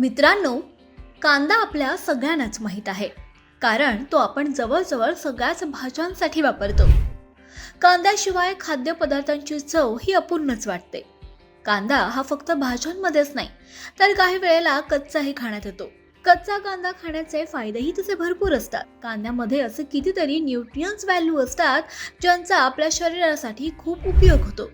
मित्रांनो कांदा आपल्या सगळ्यांनाच माहीत आहे कारण तो आपण जवळजवळ सगळ्याच भाज्यांसाठी वापरतो. कांद्याशिवाय खाद्यपदार्थांची चव ही अपूर्णच वाटते. कांदा हा फक्त भाज्यांमध्येच नाही तर काही वेळेला कच्चाही खाण्यात येतो. कच्चा कांदा खाण्याचे फायदेही तसे भरपूर असतात. कांद्यामध्ये असे कितीतरी न्यूट्रियन्स व्हॅल्यू असतात ज्यांचा आपल्या शरीरासाठी खूप उपयोग होतो.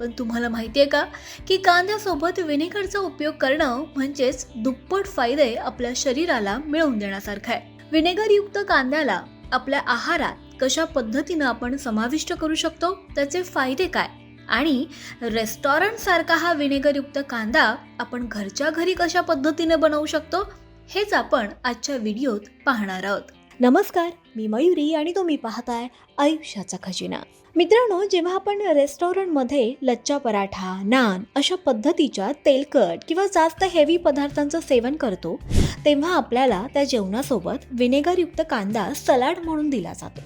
पण तुम्हाला माहिती आहे का? की कांद्यासोबत विनेगरचा उपयोग करणं म्हणजेच दुप्पट फायदे आपल्या शरीराला मिळवून देण्यासारखं आहे. विनेगरयुक्त कांद्याला आपल्या आहारात कशा पद्धतीनं आपण समाविष्ट करू शकतो? त्याचे फायदे काय? आणि रेस्टॉरंट सारखा हा विनेगरयुक्त कांदा आपण घरच्या घरी कशा पद्धतीने बनवू शकतो? हेच आपण आजच्या व्हिडिओत पाहणार आहोत. नमस्कार मी मयुरी आणि तुम्ही पाहताय आयुष्याचा खजिना. मित्रांनो जेव्हा आपण रेस्टॉरंटमध्ये लच्चा पराठा नान अशा पद्धतीच्या तेलकट किंवा जास्त हेवी पदार्थांचं सेवन करतो तेव्हा आपल्याला त्या जेवणासोबत विनेगरयुक्त कांदा सलाड म्हणून दिला जातो.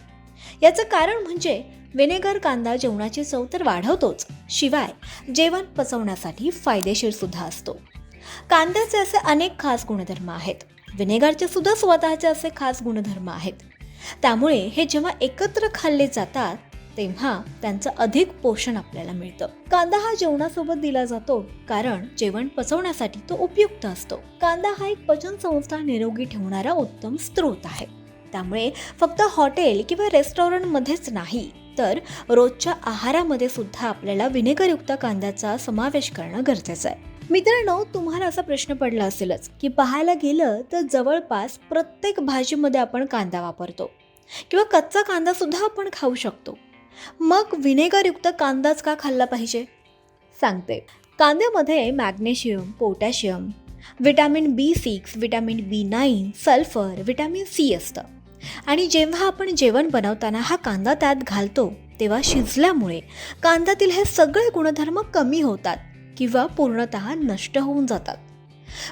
याचं कारण म्हणजे विनेगर कांदा जेवणाची चव तर वाढवतोच शिवाय जेवण पचवण्यासाठी फायदेशीर सुद्धा असतो. कांद्याचे असे अनेक खास गुणधर्म आहेत. विनेगरचे सुद्धा स्वतःचे असे खास गुणधर्म आहेत. त्यामुळे हे जेव्हा एकत्र खाल्ले जातात तेव्हा त्यांचं अधिक पोषण आपल्याला मिळतं. कांदा हा जेवणासोबत दिला जातो कारण जेवण पचवण्यासाठी तो उपयुक्त असतो. कांदा हा एक पचन संस्था निरोगी ठेवणारा उत्तम स्रोत आहे. त्यामुळे फक्त हॉटेल किंवा रेस्टॉरंटमध्येच नाही तर रोजच्या आहारामध्ये सुद्धा आपल्याला विनेगरयुक्त कांद्याचा समावेश करणं गरजेचं आहे. मित्रांनो तुम्हाला असा प्रश्न पडला असेलच की पाहायला गेलं तर जवळपास प्रत्येक भाजीमध्ये आपण कांदा वापरतो किंवा कच्चा कांदा सुद्धा आपण खाऊ शकतो. मग विनेगरयुक्त कांदाच का खाल्ला पाहिजे? सांगते. कांद्यामध्ये magnesium potassium vitamin B six vitamin B nine sulphur vitamin C असतं. आणि जेव्हा आपण जेवण बनवताना हा कांदा त्यात घालतो तेव्हा शिजल्यामुळे कांद्यातील हे सगळे गुणधर्म कमी होतात. किंवा पूर्णत नष्ट होऊन जातात.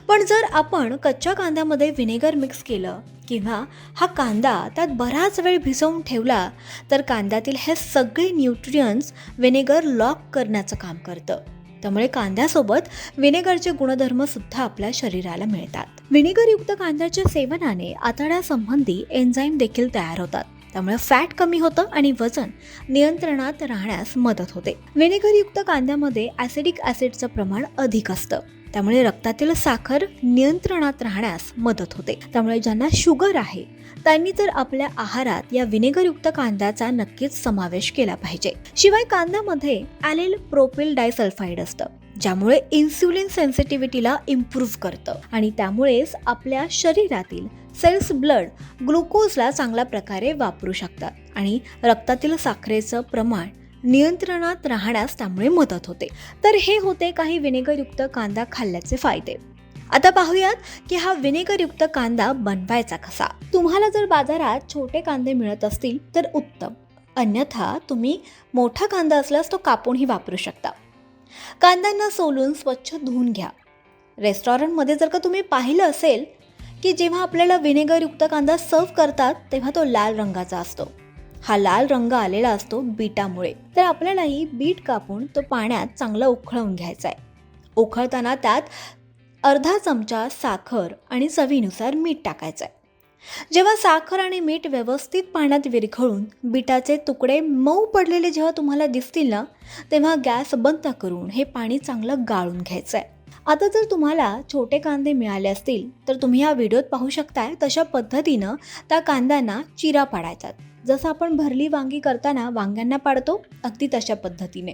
पण जर आपण कच्च्या कांद्यामध्ये विनेगर मिक्स केलं किंवा हा कांदा त्यात बराच वेळ भिजवून ठेवला तर कांद्यातील हे सगळे न्यूट्रियन्स विनेगर लॉक करण्याचं काम करतं. त्यामुळे कांद्यासोबत विनेगरचे गुणधर्मसुद्धा आपल्या शरीराला मिळतात. विनेगरयुक्त कांद्याच्या सेवनाने आतड्यासंबंधी एन्झाईम देखील तयार होतात. त्यामुळे फॅट कमी होतं आणि वजन नियंत्रणात राहण्यास मदत होते. विनेगरयुक्त कांद्यामध्ये ॲसिडिक ॲसिडचं प्रमाण अधिक असतं. त्यामुळे रक्तातील साखर नियंत्रणात राहण्यास मदत होते. त्यामुळे ज्यांना शुगर आहे त्यांनी तर आपल्या आहारात या विनेगरयुक्त कांद्याचा नक्कीच समावेश केला पाहिजे. शिवाय कांद्यामध्ये ॲलेल प्रोपिल डायसल्फाईड असतं ज्यामुळे इन्सुलिन सेन्सिटिव्हिटीला इम्प्रूव्ह करतं आणि त्यामुळेच आपल्या शरीरातील सेल्स ब्लड ग्लुकोजला चांगल्या प्रकारे वापरू शकतात आणि रक्तातील साखरेचं प्रमाण नियंत्रणात राहण्यास त्यामुळे मदत होते. तर हे होते काही विनेगरयुक्त कांदा खाल्ल्याचे फायदे. आता पाहूयात की हा विनेगरयुक्त कांदा बनवायचा कसा. तुम्हाला जर बाजारात छोटे कांदे मिळत असतील तर उत्तम. अन्यथा तुम्ही मोठा कांदा असल्यास तो कापूनही वापरू शकता. कांद्यांना सोलून स्वच्छ धुवून घ्या. रेस्टॉरंटमध्ये जर का तुम्ही पाहिलं असेल की जेव्हा आपल्याला विनेगरयुक्त कांदा सर्व करतात तेव्हा तो लाल रंगाचा असतो. हा लाल रंग आलेला असतो बीटामुळे. तर आपल्यालाही बीट कापून तो पाण्यात चांगला उखळवून घ्यायचा आहे. उखळताना त्यात अर्धा चमचा साखर आणि चवीनुसार मीठ टाकायचं आहे. जेव्हा साखर आणि मीठ व्यवस्थित पाण्यात विरघळून बीटाचे तुकडे मऊ पडलेले जेव्हा तुम्हाला दिसतील ना तेव्हा गॅस बंद करून हे पाणी चांगलं गाळून घ्यायचं आहे. आता जर तुम्हाला छोटे कांदे मिळाले असतील तर तुम्ही या व्हिडिओत पाहू शकताय तशा पद्धतीनं त्या कांद्यांना चिरा पाडायचा. जसं आपण भरली वांगी करताना वांग्यांना पाडतो अगदी तशा पद्धतीने.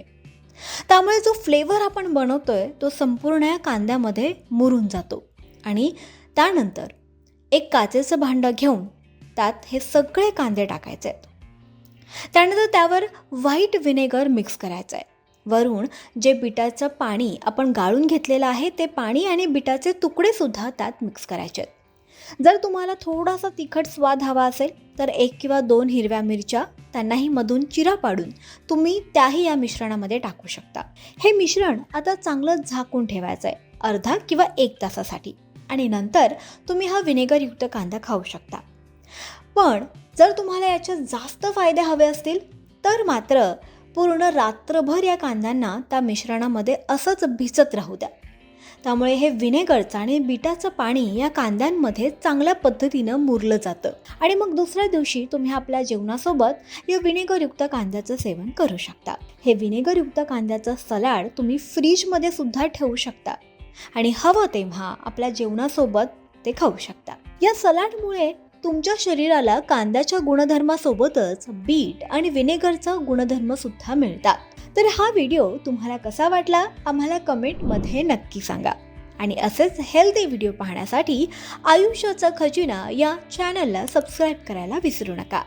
त्यामुळे जो फ्लेवर आपण बनवतोय तो संपूर्ण या कांद्यामध्ये मुरून जातो. आणि त्यानंतर एक काचेचं भांडं घेऊन त्यात हे सगळे कांदे टाकायचे आहेत. त्यानंतर त्यावर व्हाईट व्हिनेगर मिक्स करायचं आहे. वरून जे बिटाचं पाणी आपण गाळून घेतलेलं आहे ते पाणी आणि बिटाचे तुकडेसुद्धा त्यात मिक्स करायचे आहेत. जर तुम्हाला थोडासा तिखट स्वाद हवा असेल तर एक किंवा दोन हिरव्या मिरच्या त्यांनाही मधून चिरा पाडून तुम्ही त्याही या मिश्रणामध्ये टाकू शकता. हे मिश्रण आता चांगलं झाकून ठेवायचं आहे अर्धा किंवा एक तासासाठी. आणि नंतर तुम्ही हा व्हिनेगरयुक्त कांदा खाऊ शकता. पण जर तुम्हाला याचे जास्त फायदे हवे असतील तर मात्र पूर्ण रात्रभर या कांद्यांना त्या मिश्रणामध्ये असंच भिजत राहू द्या. त्यामुळे हे विनेगरचं आणि बिटाचं पाणी या कांद्यांमध्ये चांगल्या पद्धतीनं मुरलं जातं. आणि मग दुसऱ्या दिवशी तुम्ही आपल्या जेवणासोबत या विनेगरयुक्त कांद्याचं सेवन करू शकता. हे विनेगरयुक्त कांद्याचं सलाड तुम्ही फ्रीजमध्ये सुद्धा ठेवू शकता. आणि हवं तेव्हा आपल्या जेवणासोबत ते खाऊ शकता. या सलाडमुळे तुमच्या शरीराला कांद्याच्या गुणधर्मासोबतच बीट आणि विनेगरचा गुणधर्म सुद्धा मिळतात. तर हा व्हिडिओ तुम्हाला कसा वाटला? आम्हाला कमेंटमध्ये नक्की सांगा. आणि असेच हेल्दी व्हिडिओ पाहण्यासाठी आयुष्याचा खजिना या चॅनलला सबस्क्राईब करायला विसरू नका.